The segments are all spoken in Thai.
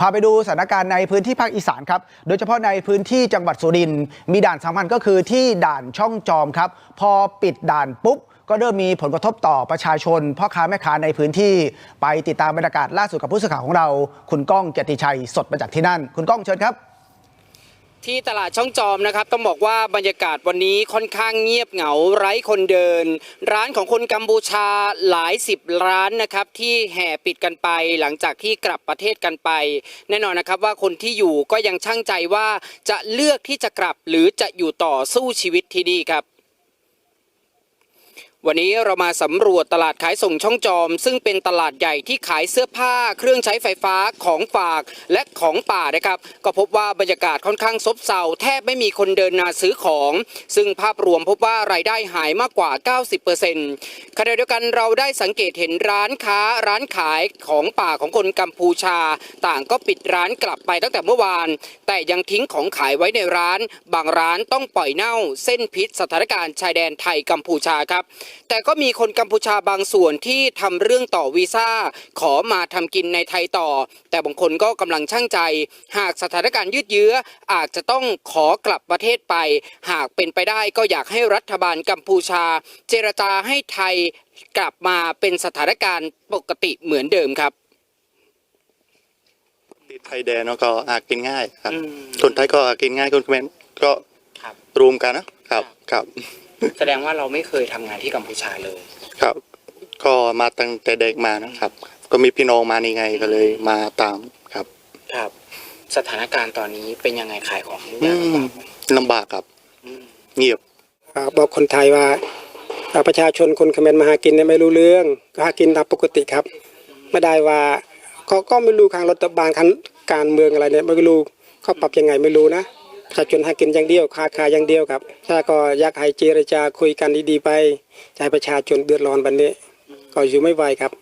พาไปดูสถานการณ์ในพื้นที่ภาคอีสานครับ โดยเฉพาะในพื้นที่จังหวัดสุรินทร์มีด่านสำคัญก็คือที่ด่านช่องจอมครับ พอปิดด่านปุ๊บก็เริ่มมีผลกระทบต่อประชาชนพ่อค้าแม่ค้าในพื้นที่ ไปติดตามบรรยากาศล่าสุดกับผู้สื่อข่าวของเรา คุณก้องเกียรติชัยสดมาจากที่นั่น คุณก้องเชิญครับ ที่ตลาดช่องจอมนะครับต้องบอกว่าบรรยากาศวันนี้ค่อนข้างเงียบเหงาไร้คนเดิน ร้านของคนกัมพูชาหลายสิบร้านนะครับที่แห่ปิดกันไปหลังจากที่กลับประเทศกันไป แน่นอนนะครับว่าคนที่อยู่ก็ยังช่างใจว่าจะเลือกที่จะกลับหรือจะอยู่ต่อสู้ชีวิตที่นี่ครับ วันนี้เรามาสำรวจตลาดขายส่งช่องจอม ซึ่งเป็นตลาดใหญ่ที่ขายเสื้อผ้า เครื่องใช้ไฟฟ้าของฝากและของป่านะครับ ก็พบว่าบรรยากาศค่อนข้างซบเซาแทบไม่มีคนเดินนาซื้อของ ซึ่งภาพรวมพบว่ารายได้หายมากกว่า 90%ขณะเดียวกันเราได้สังเกตเห็นร้านค้าร้านขายของป่าของคนกัมพูชา ต่างก็ปิดร้านกลับไปตั้งแต่เมื่อวาน แต่ยังทิ้งของขายไว้ในร้าน บางร้านต้องปล่อยเน่า เส้นพิษสถานการณ์ชายแดนไทยกัมพูชาครับแต่ก็มีคนกัมพูชาบางส่วนที่ทำเรื่องต่อวีซ่าขอมาทำกินในไทยต่อ แต่บางคนก็กำลังช่างใจ หากสถานการณ์ยืดเยื้ออาจจะต้องขอกลับประเทศไป หากเป็นไปได้ก็อยากให้รัฐบาลกัมพูชา เจรจาให้ไทยกลับมาเป็นสถานการณ์ปกติเหมือนเดิมครับติดไทยแดนแล้วก็อากินง่ายครับอืมคนไทยก็อากินง่ายคนเขมรก็ครับรวมกันนะครับครับ แสดงว่าเราไม่เคยทำงานที่กัมพูชาเลย ครับ ก็มาตั้งแต่เด็กมานะครับ ก็มีพี่น้องมานี่ไงก็เลยมาตามครับครับ สถานการณ์ตอนนี้เป็นยังไงขายของอืมลำบากครับเงียบ อ่าบอกคนไทยว่าอ่าประชาชนคนเขมรมาหากินเนี่ยไม่รู้เรื่องก็หากินตามปกติครับ ไม่ได้ว่าเขาก็ไม่รู้ทางรัฐบาลทางการเมืองอะไรเนี่ยไม่รู้เขาปรับยังไงไม่รู้นะ ประชาชนหากินอย่างเดียวค้าขายอย่างเดียวครับถ้าก็อยากให้เจรจาคุยกันดีๆไปใจประชาชนเดือดร้อนแบบนี้ ก็อยู่ไม่ไหวครับ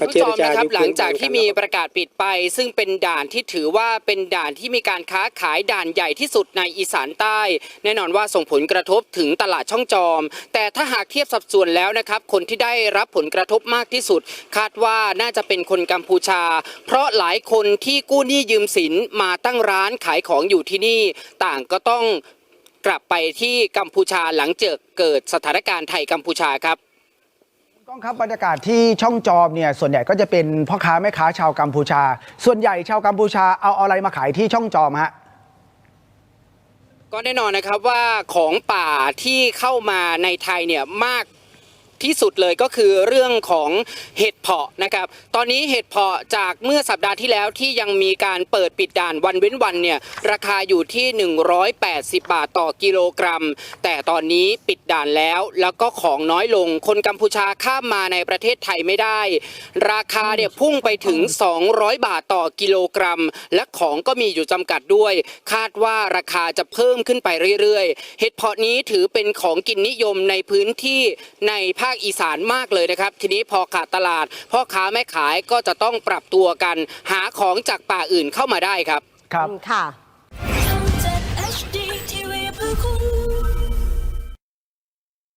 ก็คุณเจจรอมจานะครับยุบหลังจากที่มีกันประกาศปิดไป ซึ่งเป็นด่านที่ถือว่าเป็นด่านที่มีการค้าขายด่านใหญ่ที่สุดในอีสานใต้ แน่นอนว่าส่งผลกระทบถึงตลาดช่องจอม แต่ถ้าหากเทียบสัดส่วนแล้วนะครับ คนที่ได้รับผลกระทบมากที่สุด คาดว่าน่าจะเป็นคนกัมพูชา เพราะหลายคนที่กู้หนี้ยืมสินมาตั้งร้านขายของอยู่ที่นี่ ต่างก็ต้องกลับไปที่กัมพูชาหลังเจอเกิดสถานการณ์ไทยกัมพูชาครับ ก้องครับบรรยากาศที่ช่องจอมเนี่ยส่วนใหญ่ก็จะเป็นพ่อค้าแม่ค้าชาวกัมพูชา ส่วนใหญ่ชาวกัมพูชาเอาอะไรมาขายที่ช่องจอมฮะก็แน่นอนนะครับว่าของป่าที่เข้ามาในไทยเนี่ยมาก ที่สุดเลยก็คือเรื่องของเห็ดเพาะนะครับ ตอนนี้เห็ดเพาะจากเมื่อสัปดาห์ที่แล้วที่ยังมีการเปิดปิดด่านวันเว้นวันเนี่ยราคาอยู่ที่ 180 บาทต่อกิโลกรัม แต่ตอนนี้ปิดด่านแล้วแล้วก็ของน้อยลง คนกัมพูชาข้ามมาในประเทศไทยไม่ได้ ราคาเนี่ยพุ่งไปถึง 200 บาทต่อกิโลกรัม และของก็มีอยู่จำกัดด้วย คาดว่าราคาจะเพิ่มขึ้นไปเรื่อยๆ เห็ดเพาะนี้ถือเป็นของกินนิยมในพื้นที่ในภาคอีสานมากเลยนะครับ ทีนี้พอขาดตลาด พ่อค้าแม่ขายก็จะต้องปรับตัวกัน หาของจากป่าอื่นเข้ามาได้ครับครับค่ะ